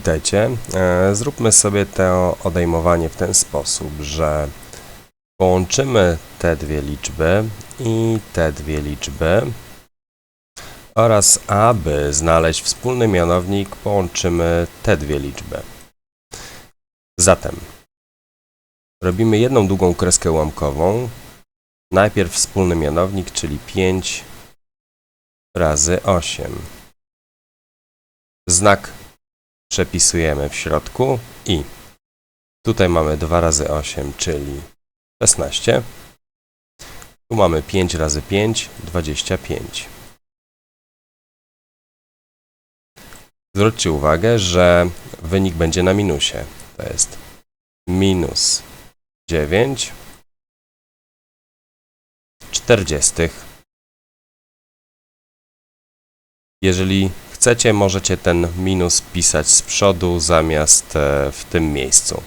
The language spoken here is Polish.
Witajcie. E, Zróbmy sobie to odejmowanie w ten sposób, że połączymy te dwie liczby i te dwie liczby oraz aby znaleźć wspólny mianownik, połączymy te dwie liczby. Zatem robimy jedną długą kreskę ułamkową. Najpierw wspólny mianownik, czyli 5 razy 8. Znak przepisujemy w środku i tutaj mamy 2 razy 8, czyli 16. Tu mamy 5 razy 5, 25. Zwróćcie uwagę, że wynik będzie na minusie. To jest minus 9 czterdziestych. Jeżeli chcecie, możecie ten minus pisać z przodu zamiast e, w tym miejscu.